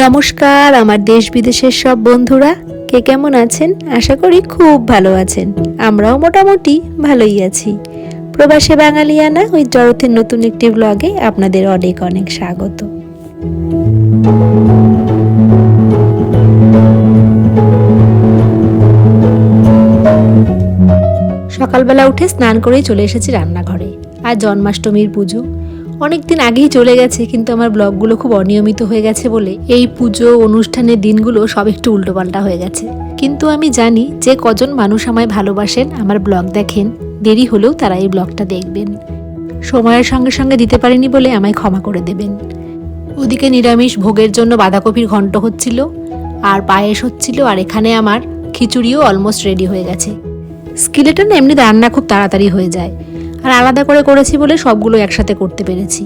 নমস্কার, আমার দেশ বিদেশের সব বন্ধুরা। কে কেমন আছেন? আশা করি খুব ভালো আছেন। আমরাও মোটামুটি ভালোই আছি। প্রবাসে বাঙালিয়ানা, ওই জড়তের নতুন একটি ব্লগে আপনাদের অনেক অনেক স্বাগত। সকালবেলা উঠে স্নান করেই চলে এসেছি রান্নাঘরে। আর জন্মাষ্টমীর পুজো। অনেক দিন আগেই চলে গেছে, কিন্তু আমার ব্লগগুলো খুব অনিয়মিত হয়ে গেছে বলে এই পুজো, অনুষ্ঠানের দিনগুলো সব একটু উল্টোপাল্টা হয়ে গেছে। কিন্তু আমি জানি যে কজন মানুষ আমায় ভালোবাসেন, আমার ব্লগ দেখেন, দেরি হলেও তারা এই ব্লগটা দেখবেন। সময়ের সঙ্গে সঙ্গে দিতে পারিনি বলে আমায় ক্ষমা করে দেবেন। ওদিকে নিরামিষ ভোগের জন্য বাঁধাকপির ঘন্ট হচ্ছিল, আর পায়েস হচ্ছিল, আর এখানে আমার খিচুড়িও অলমোস্ট রেডি হয়ে গেছে। স্কিলেটা না এমনি রান্না খুব তাড়াতাড়ি হয়ে যায়। আর আলাদা করে করেছি বলে সবগুলো একসাথে করতে পেরেছি।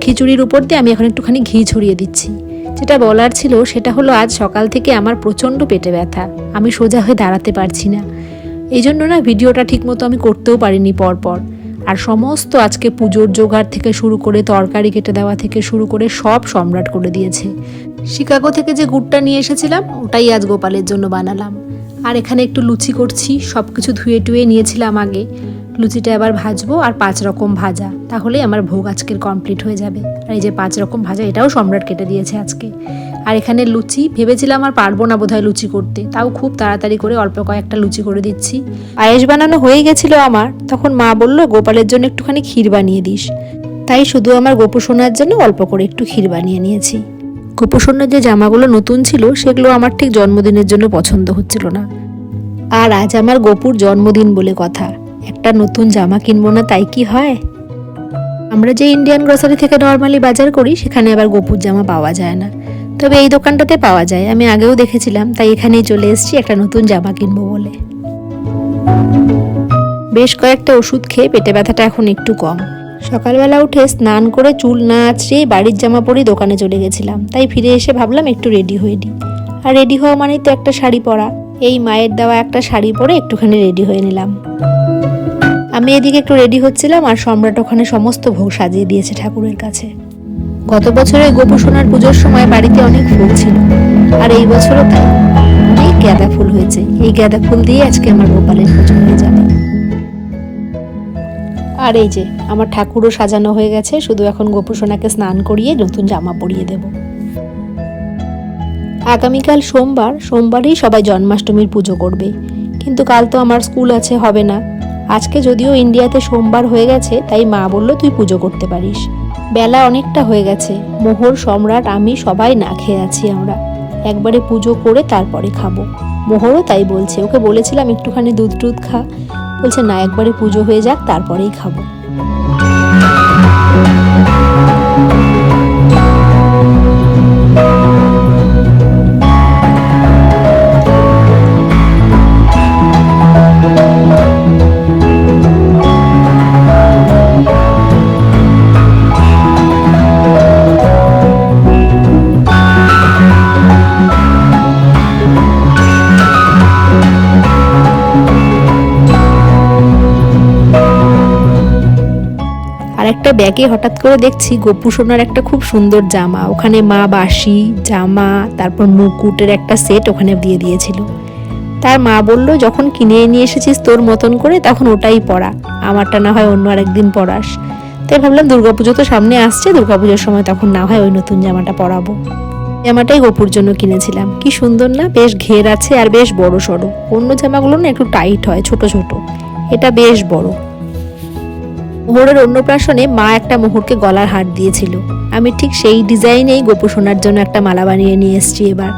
খিচুড়ির উপর দিয়ে আমি এখন একটুখানি ঘি ছড়িয়ে দিচ্ছি। যেটা বলার ছিল সেটা হলো আজ সকাল থেকে আমার প্রচণ্ড পেটে ব্যথা। আমি সোজা হয়ে দাঁড়াতে পারছি না। এই জন্য না ভিডিওটা ঠিকমতো আমি করতেও পারিনি পরপর। আর সমস্ত আজকে পুজোর জোগাড় থেকে শুরু করে তরকারি কেটে দেওয়া থেকে শুরু করে সব সম্রাট করে দিয়েছে। শিকাগো থেকে যে গুড়টা নিয়ে এসেছিলাম, ওটাই আজ গোপালের জন্য বানালাম। আর এখানে একটু লুচি করছি সব কিছু ধুয়ে টুয়ে নিয়েছিলাম আগে। লুচিটা এবার ভাজবো আর পাঁচ রকম ভাজা। তাহলেই আমার ভোগ আজকের কমপ্লিট হয়ে যাবে। আর এই যে পাঁচ রকম ভাজা, এটাও সম্রাট কেটে দিয়েছে আজকে। আর এখানে লুচি, ভেবেছিলাম আর পারব না বোধহয় লুচি করতে। তাও খুব তাড়াতাড়ি করে অল্প কয়েকটা লুচি করে দিচ্ছি। পায়েস বানানো হয়ে গেছিল আমার। তখন মা বলল, গোপালের জন্য একটুখানি ক্ষীর বানিয়ে দিস। তাই শুধু আমার গোপু সোনার জন্য অল্প করে একটু ক্ষীর বানিয়ে নিয়েছি। গোপু যে জামাগুলো নতুন ছিল, সেগুলো আমার ঠিক জন্মদিনের জন্য পছন্দ হচ্ছিল না। আর আজ আমার গোপুর জন্মদিন বলে কথা। একটা নতুন জামা কিনবো না, তাই কি হয়? আমরা যে ইন্ডিয়ান গ্রসারি থেকে নর্মালি বাজার করি, সেখানে আবার গোপুর জামা পাওয়া যায় না। তবে এই দোকানটাতে পাওয়া যায়। আমি আগেও দেখেছিলাম, তাই এখানেই চলে এসেছি, একটা নতুন জামা কিনবো বলে। বেশ কয়েকটা ওষুধ খেয়ে পেটে ব্যথাটা এখন একটু কম। সকালবেলা উঠে স্নান করে চুল না আঁচড়িয়ে বাড়ির জামা পরেই দোকানে চলে গেছিলাম। তাই ফিরে এসে ভাবলাম একটু রেডি হয়ে নিই। আর রেডি হওয়া মানেই তো একটা শাড়ি পরা। এই মায়ের দেওয়া একটা শাড়ি পরে একটুখানি রেডি হয়ে নিলাম। আমি এদিকে একটু রেডি হচ্ছিলাম আর সম্রাট ওখানে সমস্ত ভোগ সাজিয়ে দিয়েছে ঠাকুরের কাছে। গত বছরে গোপু সোনার পুজোর সময় বাড়িতে অনেক ফুল ছিল। আর এই বছরও তাই। অনেক গাঁদা ফুল হয়েছে। এই গাঁদা ফুল দিয়ে আজকে আমার গোপালের পুজো হয়ে যাবে। আর এই যে, আমার ঠাকুরও সাজানো হয়ে গেছে। শুধু এখন গোপু সোনাকে স্নান করিয়ে নতুন জামা পরিয়ে দেব। আগামীকাল সোমবার। সোমবারেই সবাই জন্মাষ্টমীর পুজো করবে। কিন্তু কাল তো আমার স্কুল আছে, হবে না। আজকে যদিও ইন্ডিয়াতে সোমবার হয়ে গেছে, তাই মা বলল তুই পুজো করতে পারিস। বেলা অনেকটা হয়ে গেছে। মোহর, সম্রাট, আমি সবাই না খেয়ে আছি আমরা। একবারে পুজো করে তারপরে খাব। মোহরও তাই বলছে। ওকে বলেছিলাম একটুখানি দুধ টুধ খা। বলছে, না, একবারে পুজো হয়ে যাক, তারপরেই খাব। একটা ব্যাগে হঠাৎ করে দেখছি গোপু সোনার একটা খুব সুন্দর জামা। ওখানে মা বাসি জামা, তারপর মুকুটের একটা সেট ওখানে দিয়ে দিয়েছিল। তার মা বলল, যখন কিনে নিয়ে এসেছিস তোর মতন করে, তখন ওটাই পরা। আমারটা না হয় অন্য আরেকদিন পরাস। তাই ভাবলাম, দুর্গাপুজো তো সামনে আসছে, দুর্গাপুজোর সময় তখন না হয় ওই নতুন জামাটা পরাবো। জামাটাই গোপুর জন্য কিনেছিলাম। কি সুন্দর না, বেশ ঘের আছে আর বেশ বড় সড়ো অন্য জামাগুলো না একটু টাইট হয়, ছোট ছোট। এটা বেশ বড়। মোহরের অন্নপ্রাশনে মা একটা মোহরকে গলার হার দিয়েছিল। আমি ঠিক সেই ডিজাইনেই গোপু জন্য একটা মালা বানিয়ে নিয়ে এসেছি এবার।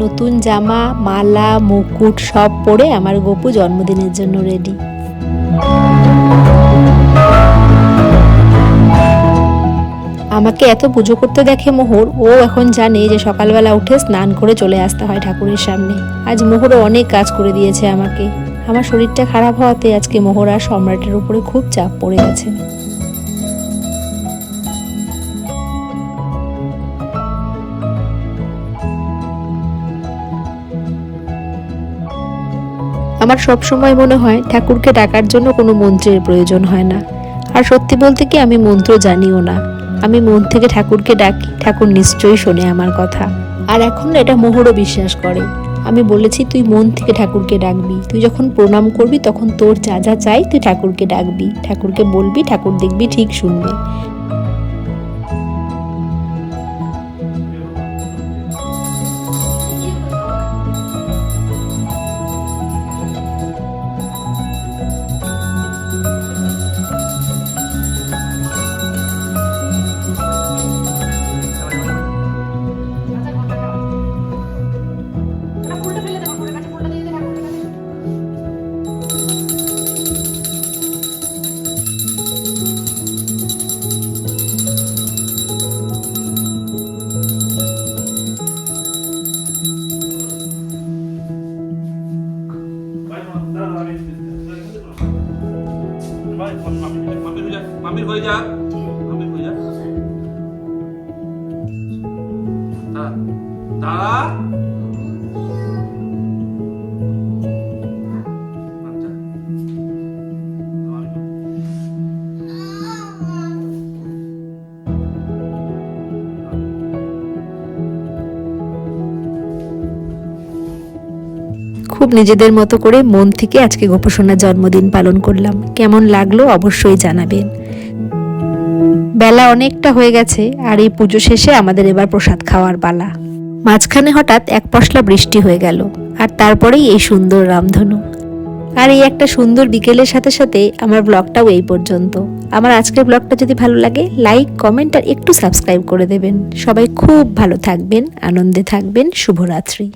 নতুন জামা, মালা, মুকুট সব পরে আমার গোপু জন্মদিনের জন্য রেডি আমাকে এত পুজো করতে দেখে মোহর, ও এখন জানে যে সকালবেলা উঠে স্নান করে চলে আসতে হয় ঠাকুরের সামনে। আজ মোহরও অনেক কাজ করে দিয়েছে আমাকে। আমার শরীরটা খারাপ হওয়াতে আজকে মোহর আর সম্রাটের উপরে খুব চাপ পড়ে গেছে। আমার সব সময় মনে হয় ঠাকুরকে ডাকার জন্য কোনো মন্ত্রের প্রয়োজন হয় না। আর সত্যি বলতে কি আমি মন্ত্র জানিও না। আমি মন থেকে ঠাকুরকে ডাকি, ঠাকুর নিশ্চয়ই শোনে আমার কথা। আর এখন এটা মোহরও বিশ্বাস করে। আমি বলেছি, তুই মন থেকে ঠাকুরকে ডাকবি। তুই যখন প্রণাম করবি, তখন তোর যা যা চাই তুই ঠাকুরকে ডাকবি। ঠাকুরকে বলবি, ঠাকুর দেখবি, ঠিক শুনবে। হয়ে যা। হয়ে যা। খুব নিজেদের মতো করে মন থেকে আজকে গোপসোনার জন্মদিন পালন করলাম। কেমন লাগল অবশ্যই জানাবেন। বেলা অনেকটা হয়ে গেছে আর এই পুজো শেষে আমাদের এবার প্রসাদ খাওয়ার পালা। মাঝখানে হঠাৎ এক পশলা বৃষ্টি হয়ে গেল আর তারপরেই এই সুন্দর রামধনু। আর এই একটা সুন্দর বিকেলের সাথে সাথে আমার ব্লগটাও এই পর্যন্ত। আমার আজকের ব্লগটা যদি ভালো লাগে, লাইক, কমেন্ট আর একটু সাবস্ক্রাইব করে দেবেন। সবাই খুব ভালো থাকবেন, আনন্দে থাকবেন, শুভরাত্রি।